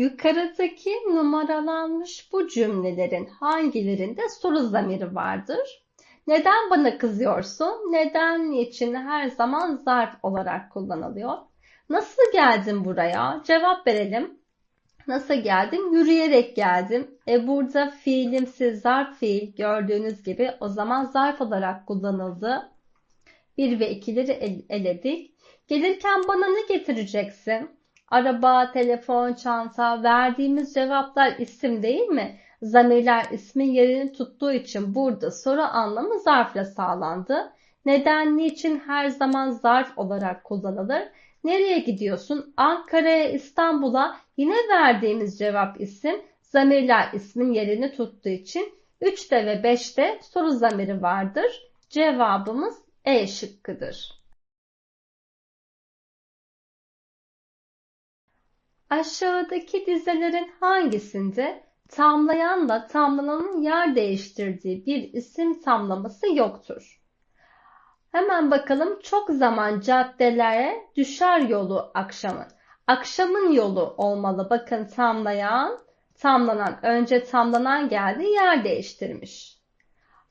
Yukarıdaki numaralanmış bu cümlelerin hangilerinde soru zamiri vardır? Neden bana kızıyorsun? Neden için her zaman zarf olarak kullanılıyor? Nasıl geldin buraya? Cevap verelim. Nasıl geldim? Yürüyerek geldim. E burada fiilimsi zarf fiil gördüğünüz gibi o zaman zarf olarak kullanıldı. 1 ve 2'leri el eledik. Gelirken bana ne getireceksin? Araba, telefon, çanta verdiğimiz cevaplar isim değil mi? Zamirler ismin yerini tuttuğu için burada soru anlamı zarfla sağlandı. Neden, niçin her zaman zarf olarak kullanılır? Nereye gidiyorsun? Ankara'ya, İstanbul'a yine verdiğimiz cevap isim. Zamirler ismin yerini tuttuğu için 3'te ve 5'te soru zamiri vardır. Cevabımız E şıkkıdır. Aşağıdaki dizelerin hangisinde tamlayanla tamlananın yer değiştirdiği bir isim tamlaması yoktur? Hemen bakalım çok zaman caddelere düşer yolu akşamın. Akşamın yolu olmalı. Bakın tamlayan, tamlanan, önce tamlanan geldi yer değiştirmiş.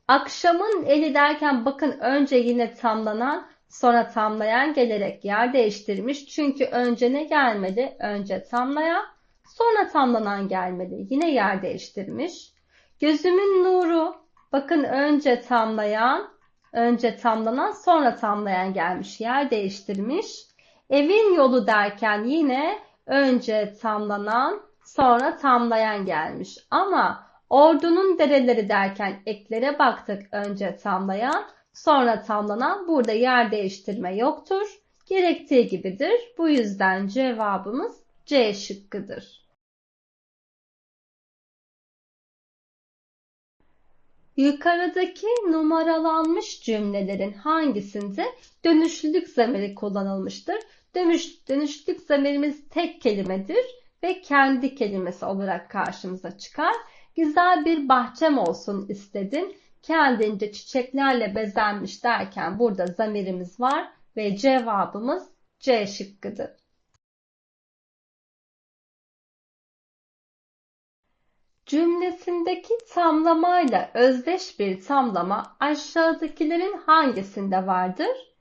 Akşamın eli derken bakın önce yine tamlanan Sonra tamlayan gelerek yer değiştirmiş. Çünkü önce ne gelmedi? Önce tamlayan, sonra tamlanan gelmedi. Yine yer değiştirmiş. Gözümün nuru. Bakın önce tamlayan, önce tamlanan, sonra tamlayan gelmiş. Yer değiştirmiş. Evin yolu derken yine önce tamlanan, sonra tamlayan gelmiş. Ama ordunun dereleri derken eklere baktık. Önce tamlayan, sonra tamlanan burada yer değiştirme yoktur. Gerektiği gibidir. Bu yüzden cevabımız C şıkkıdır. Yukarıdaki numaralanmış cümlelerin hangisinde dönüşlülük zamiri kullanılmıştır? Dönüş, dönüşlülük zamirimiz tek kelimedir ve kendi kelimesi olarak karşımıza çıkar. Güzel bir bahçem olsun istedim kendince çiçeklerle bezenmiş derken burada zamirimiz var ve cevabımız C şıkkıdır. Cümlesindeki tamlamayla özdeş bir tamlama aşağıdakilerin hangisinde vardır?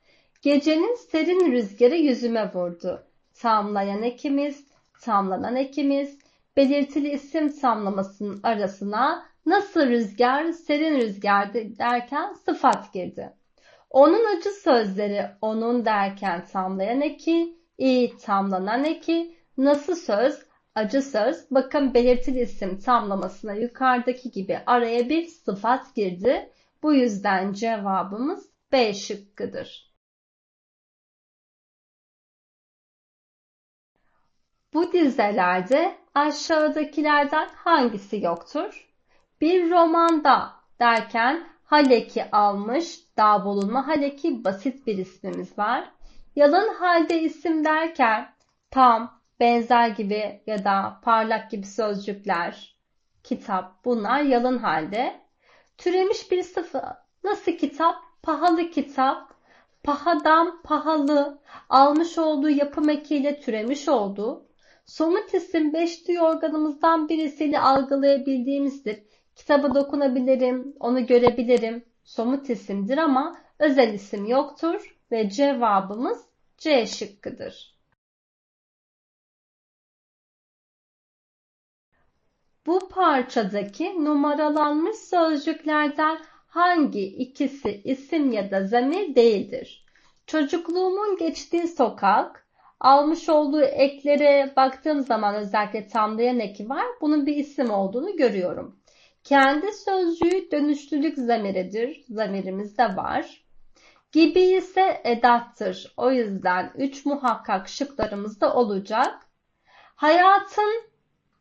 Gecenin serin rüzgarı yüzüme vurdu. Tamlayan ekimiz, tamlanan ekimiz, belirtili isim tamlamasının arasına Nasıl rüzgar, serin rüzgar derken sıfat girdi. Onun acı sözleri onun derken tamlayan eki, iyi tamlanan eki, nasıl söz, acı söz. Bakın belirtili isim tamlamasına yukarıdaki gibi araya bir sıfat girdi. Bu yüzden cevabımız B şıkkıdır. Bu dizelerde aşağıdakilerden hangisi yoktur? Bir romanda derken Haleki almış, daha bulunma Haleki basit bir ismimiz var. Yalın halde isim derken tam, benzer gibi ya da parlak gibi sözcükler, kitap bunlar yalın halde. Türemiş bir sıfır. Nasıl kitap? Pahalı kitap. Pahadan pahalı. Almış olduğu yapım ekiyle türemiş olduğu. Somut isim beş duyu organımızdan birisiyle algılayabildiğimizdir. Kitaba dokunabilirim, onu görebilirim. Somut isimdir ama özel isim yoktur ve cevabımız C şıkkıdır. Bu parçadaki numaralanmış sözcüklerden hangi ikisi isim ya da zamir değildir? Çocukluğumun geçtiği sokak, almış olduğu eklere baktığım zaman özellikle tamlayan eki var. Bunun bir isim olduğunu görüyorum. Kendi sözcüğü dönüşlülük zamiridir. Zamirimiz de var. Gibi ise edattır. O yüzden 3 muhakkak şıklarımızda olacak. Hayatın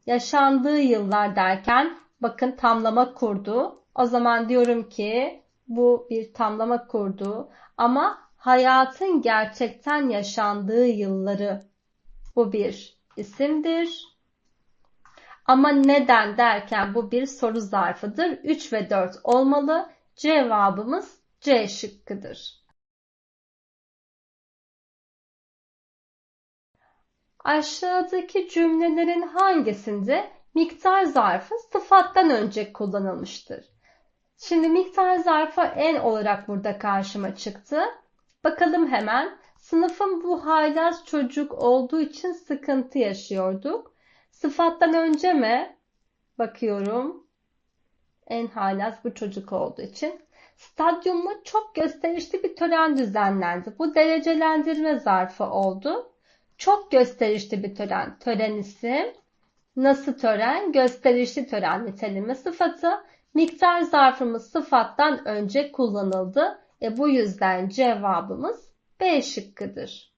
yaşandığı yıllar derken bakın tamlama kurdu. O zaman diyorum ki bu bir tamlama kurdu. Ama hayatın gerçekten yaşandığı yılları bu bir isimdir. Ama neden derken bu bir soru zarfıdır. 3 ve 4 olmalı. Cevabımız C şıkkıdır. Aşağıdaki cümlelerin hangisinde miktar zarfı sıfattan önce kullanılmıştır? Şimdi miktar zarfı en olarak burada karşıma çıktı. Bakalım hemen. Sınıfın bu haylaz çocuk olduğu için sıkıntı yaşıyorduk. Sıfattan önce mi? Bakıyorum. En haylaz bu çocuk olduğu için. Stadyumda çok gösterişli bir tören düzenlendi. Bu derecelendirme zarfı oldu. Çok gösterişli bir tören. Tören isim. Nasıl tören? Gösterişli tören nitelimi sıfatı. Miktar zarfımız sıfattan önce kullanıldı. E bu yüzden cevabımız B şıkkıdır.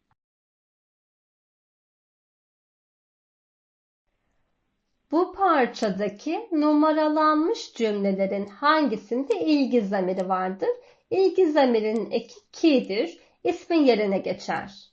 Bu parçadaki numaralanmış cümlelerin hangisinde ilgi zamiri vardır? İlgi zamirinin eki ki'dir. İsmin yerine geçer.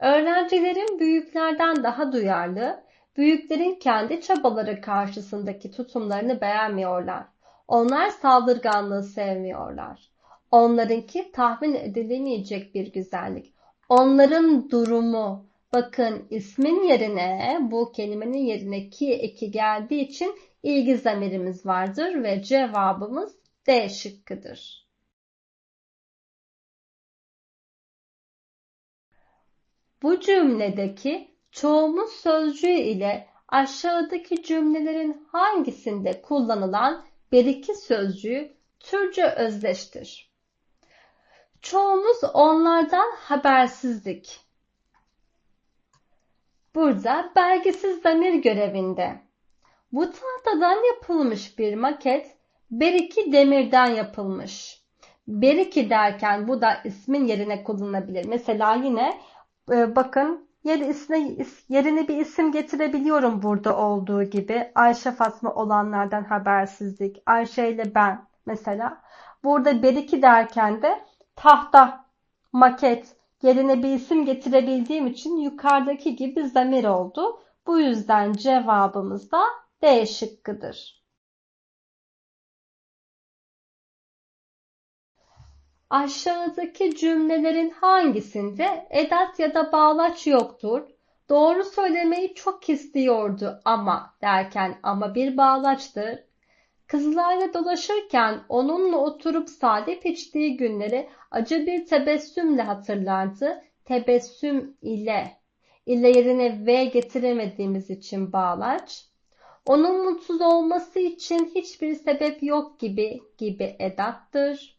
Öğrencilerin büyüklerden daha duyarlı, büyüklerin kendi çabaları karşısındaki tutumlarını beğenmiyorlar. Onlar saldırganlığı sevmiyorlar. Onlarınki tahmin edilemeyecek bir güzellik. Onların durumu, bakın ismin yerine bu kelimenin yerine ki eki geldiği için ilgi zamirimiz vardır ve cevabımız D şıkkıdır. Bu cümledeki çoğumuz sözcüğü ile aşağıdaki cümlelerin hangisinde kullanılan beriki sözcüğü Türkçe özdeştir. Çoğumuz onlardan habersizdik. Burada belgesiz zamir görevinde. Bu tahtadan yapılmış bir maket beriki demirden yapılmış. Beriki derken bu da ismin yerine kullanılabilir. Mesela yine e, bakın yerine bir isim getirebiliyorum burada olduğu gibi. Ayşe Fatma olanlardan habersizlik. Ayşe ile ben mesela. Burada beriki derken de tahta, maket yerine bir isim getirebildiğim için yukarıdaki gibi zamir oldu. Bu yüzden cevabımız da D şıkkıdır. Aşağıdaki cümlelerin hangisinde edat ya da bağlaç yoktur? Doğru söylemeyi çok istiyordu ama derken ama bir bağlaçtır. Kızlarla dolaşırken onunla oturup salep içtiği günleri acı bir tebessümle hatırlardı. Tebessüm ile. ile yerine V getiremediğimiz için bağlaç. Onun mutsuz olması için hiçbir sebep yok gibi gibi edattır.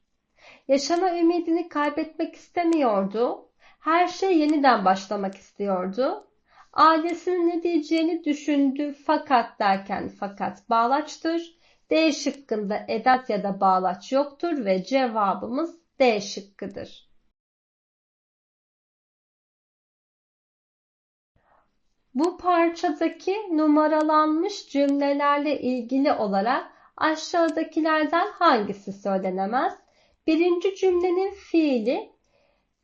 Yaşama ümidini kaybetmek istemiyordu. Her şey yeniden başlamak istiyordu. Ailesinin ne diyeceğini düşündü fakat derken fakat bağlaçtır. D şıkkında edat ya da bağlaç yoktur ve cevabımız D şıkkıdır. Bu parçadaki numaralanmış cümlelerle ilgili olarak aşağıdakilerden hangisi söylenemez? Birinci cümlenin fiili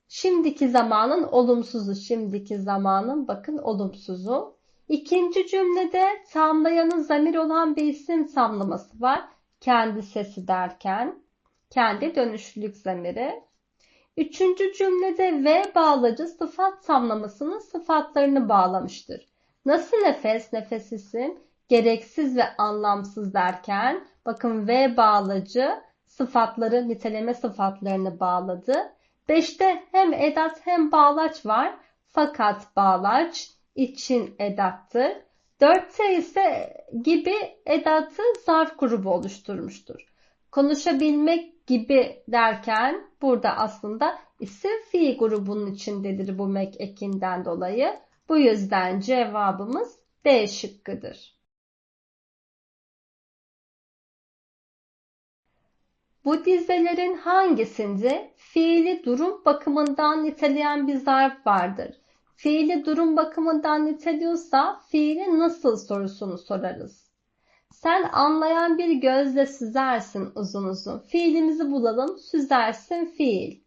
şimdiki zamanın olumsuzu, şimdiki zamanın bakın olumsuzu. İkinci cümlede tamlayanın zamir olan bir isim tamlaması var. Kendi sesi derken kendi dönüşlülük zamiri. Üçüncü cümlede V bağlacı sıfat tamlamasının sıfatlarını bağlamıştır. Nasıl nefes, nefes isim, gereksiz ve anlamsız derken bakın V bağlacı sıfatları, niteleme sıfatlarını bağladı. Beşte hem edat hem bağlaç var. Fakat bağlaç için edattır. Dörtte ise gibi edatı zarf grubu oluşturmuştur. Konuşabilmek gibi derken burada aslında isim fiil grubunun içindedir bu mek ekinden dolayı. Bu yüzden cevabımız D şıkkıdır. Bu dizelerin hangisinde fiili durum bakımından niteleyen bir zarf vardır? Fiili durum bakımından niteliyorsa fiili nasıl sorusunu sorarız. Sen anlayan bir gözle süzersin uzun uzun. Fiilimizi bulalım. Süzersin fiil.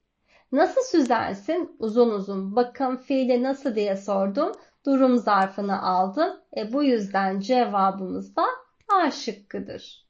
Nasıl süzersin? Uzun uzun. Bakın fiili nasıl diye sordum. Durum zarfını aldım. E bu yüzden cevabımız da A şıkkıdır.